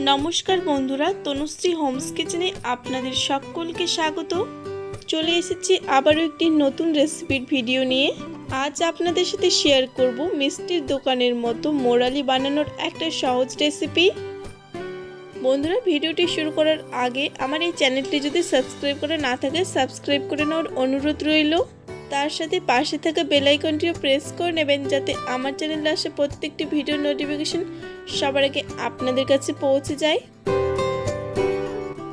নমস্কার বন্ধুরা, তনুশ্রী হোমস কিচেনে আপনাদের সকলকে স্বাগত। চলে এসেছি আবারও একটি নতুন রেসিপির ভিডিও নিয়ে। আজ আপনাদের সাথে শেয়ার করব মিষ্টির দোকানের মতো মোরালি বানানোর একটা সহজ রেসিপি। বন্ধুরা, ভিডিওটি শুরু করার আগে আমার এই চ্যানেলটি যদি সাবস্ক্রাইব করে না থাকে, সাবস্ক্রাইব করে নেওয়ার অনুরোধ রইল। তার সাথে পাশে থাকা বেল আইকনটিও প্রেস করে নেবেন যাতে আমার চ্যানেলে আসা প্রত্যেকটি ভিডিও নোটিফিকেশন সবার আগে আপনাদের কাছে পৌঁছে যায়।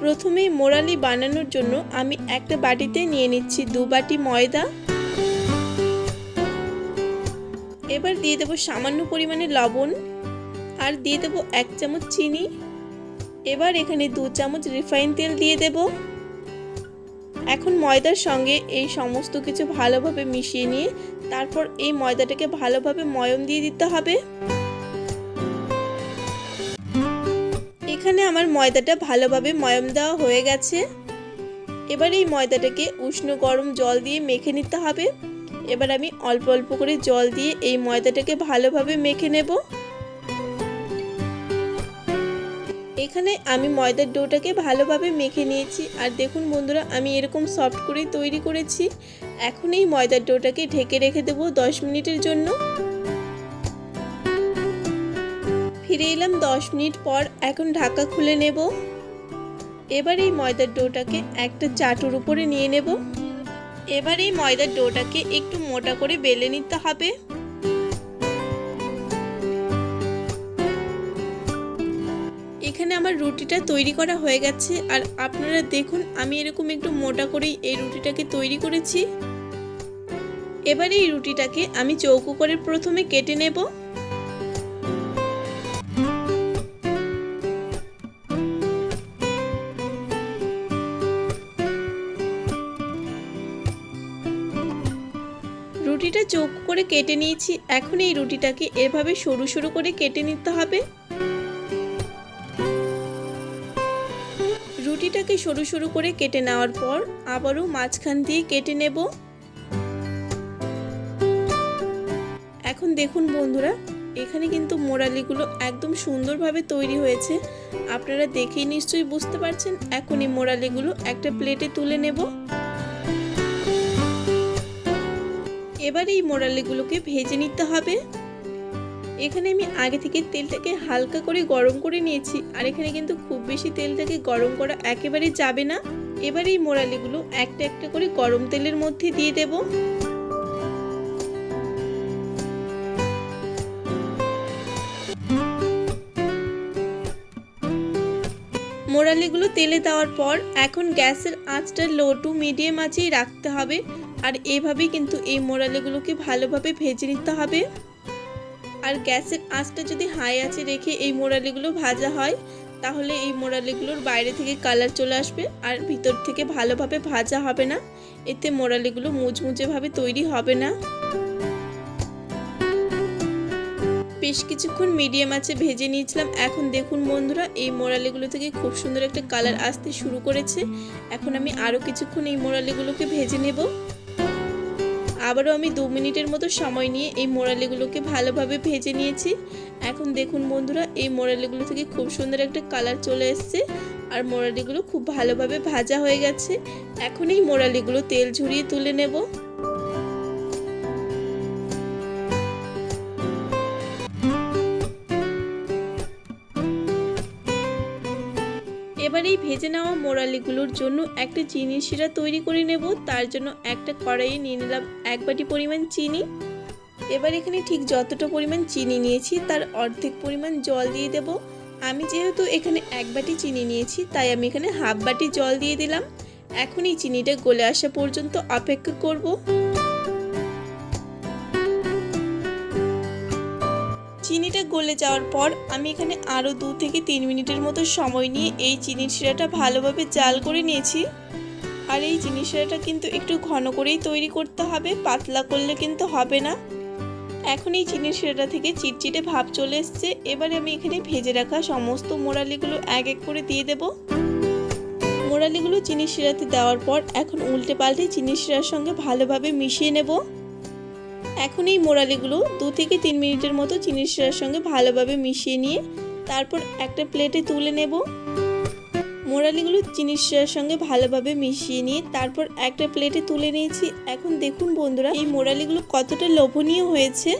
প্রথমেই মোরালি বানানোর জন্য আমি একটা বাটিতে নিয়ে নিচ্ছি দু বাটি ময়দা। এবার দিয়ে দেবো সামান্য পরিমাণে লবণ আর দিয়ে দেবো এক চামচ চিনি। এবার এখানে দু চামচ রিফাইন তেল দিয়ে দেবো। এখন ময়দার সঙ্গে এই সমস্ত কিছু ভালোভাবে মিশিয়ে নিয়ে তারপর এই ময়দাটাকে ভালোভাবে ময়ম দিয়ে দিতে হবে। এখানে আমার ময়দাটা ভালোভাবে ময়ম দেওয়া হয়ে গেছে। এবার এই ময়দাটাকে উষ্ণ গরম জল দিয়ে মেখে নিতে হবে। এবার আমি অল্প অল্প করে জল দিয়ে এই ময়দাটাকে ভালোভাবে মেখে নেব। এখানে আমি ময়দার ডোটাকে ভালোভাবে মেখে নিয়েছি। আর দেখুন বন্ধুরা, আমি এরকম সফট করেই তৈরি করেছি। এখন এই ময়দার ডোটাকে ঢেকে রেখে দেবো দশ মিনিটের জন্য। ফিরে এলাম দশ মিনিট পর, এখন ঢাকা খুলে নেব। এবার এই ময়দার ডোটাকে একটা চাটুর উপরে নিয়ে নেব। এবার এই ময়দার ডোটাকে একটু মোটা করে বেলে নিতে হবে। এখানে আমার রুটিটা তৈরি করা হয়ে গেছে। আর আপনারা দেখুন, আমি এরকম একটু মোটা করেই এই রুটিটাকে তৈরি করেছি। এবার এই রুটিটাকে আমি চৌকো করে প্রথমে কেটে নেব। রুটিটা চৌকো করে কেটে নিয়েছি। এখন এই রুটিটাকে এভাবে সরু সরু করে কেটে নিতে হবে। রুটিটাকে সরু সরু করে কেটে নেওয়ার পর আবারও মাঝখান দিয়ে কেটে নেব। এখন দেখুন বন্ধুরা, এখানে কিন্তু মোরালিগুলো একদম সুন্দরভাবে তৈরি হয়েছে। আপনারা দেখেই নিশ্চয়ই বুঝতে পারছেন, এখন এই মোরালিগুলো একটা প্লেটে তুলে নেব। এবার এই মোরালিগুলোকে ভেজে নিতে হবে। এখানে আমি আগে থেকে তেলটাকে হালকা করে গরম করে নিয়েছি, আর এখানে কিন্তু খুব বেশি তেলটাকে গরম করা একেবারে যাবে না। এবার এই মোরালিগুলো একটা একটা করে গরম তেলের মধ্যে দিয়ে দেব। মোরালিগুলো তেলে দেওয়ার পর এখন গ্যাসের আঁচটা লো টু মিডিয়াম আঁচেই রাখতে হবে, আর এভাবেই কিন্তু এই মোরালিগুলোকে ভালোভাবে ভেজে নিতে হবে। আর গ্যাসের আঁচটা যদি হাই আছে রেখে এই মোড়ালিগুলো ভাজা হয়, তাহলে এই মোড়ালিগুলোর বাইরে থেকে কালার চলে আসবে আর ভিতর থেকে ভালোভাবে ভাজা হবে না। এতে মোড়ালিগুলো মুচমুচেভাবে তৈরি হবে না। বেশ কিছুক্ষণ মিডিয়াম আছে ভেজে নিয়েছিলাম। এখন দেখুন বন্ধুরা, এই মোড়ালিগুলো থেকে খুব সুন্দর একটা কালার আসতে শুরু করেছে। এখন আমি আরও কিছুক্ষণ এই মোড়ালিগুলোকে ভেজে নেব। আবারও আমি দু মিনিটের মতো সময় নিয়ে এই মোরালিগুলোকে ভালোভাবে ভেজে নিয়েছি। এখন দেখুন বন্ধুরা, এই মোরালিগুলো থেকে খুব সুন্দর একটা কালার চলে এসছে আর মোরালিগুলো খুব ভালোভাবে ভাজা হয়ে গেছে। এখন এই মোরালিগুলো তেল ঝরিয়ে তুলে নেব। এবার এই ভেজে নেওয়া মোরালিগুলোর জন্য একটা চিনি শিরা তৈরি করে নেব। তার জন্য একটা কড়াইয়ে নিয়ে নিলাম এক বাটি পরিমাণ চিনি। এবার এখানে ঠিক যতটা পরিমাণ চিনি নিয়েছি, তার অর্ধেক পরিমাণ জল দিয়ে দেব। আমি যেহেতু এখানে এক বাটি চিনি নিয়েছি, তাই আমি এখানে হাফ বাটি জল দিয়ে দিলাম। এখন এই চিনিটা গলে আসা পর্যন্ত অপেক্ষা করব। চিনিটা গলে যাওয়ার পর আমি এখানে আরও দু থেকে তিন মিনিটের মতো সময় নিয়ে এই চিনির শিরাটা ভালোভাবে জাল করে নিয়েছি। আর এই চিনি শিরাটা কিন্তু একটু ঘন করেই তৈরি করতে হবে, পাতলা করলে কিন্তু হবে না। এখন এই চিনির শিরাটা থেকে চিটচিটে ভাব চলে এসছে। এবারে আমি এখানে ভেজে রাখা সমস্ত মোরালিগুলো এক এক করে দিয়ে দেব। মোরালিগুলো চিনির শিরাতে দেওয়ার পর এখন উল্টে পাল্টে চিনির শিরার সঙ্গে ভালোভাবে মিশিয়ে নেব। এখন এই মোরালিগুলো দু থেকে তিন মিনিটের মতো চিনির শিরার সঙ্গে ভালোভাবে মিশিয়ে নিয়ে তারপর একটা প্লেটে তুলে নেব। মোরালিগুলো চিনির শিরার সঙ্গে ভালোভাবে মিশিয়ে নিয়ে তারপর একটা প্লেটে তুলে নিয়েছি। এখন দেখুন বন্ধুরা, এই মোরালিগুলো কতটা লোভনীয় হয়েছে।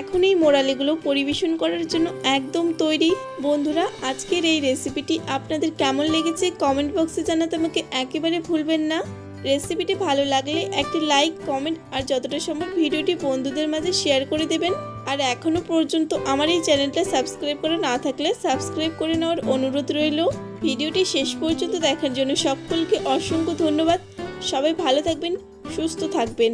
এখন এই মোরালিগুলো পরিবেশন করার জন্য একদম তৈরি। বন্ধুরা, আজকের এই রেসিপিটি আপনাদের কেমন লেগেছে? কমেন্ট বক্সে জানাতে আমাকে একেবারে ভুলবেন না। রেসিপিটি ভালো লাগলে একটি লাইক, কমেন্ট আর যতটা সম্ভব ভিডিওটি বন্ধুদের মাঝে শেয়ার করে দেবেন। আর এখনও পর্যন্ত আমার এই চ্যানেলটা সাবস্ক্রাইব করে না থাকলে সাবস্ক্রাইব করে নেওয়ার অনুরোধ রইল। ভিডিওটি শেষ পর্যন্ত দেখার জন্য সকলকে অসংখ্য ধন্যবাদ। সবাই ভালো থাকবেন, সুস্থ থাকবেন।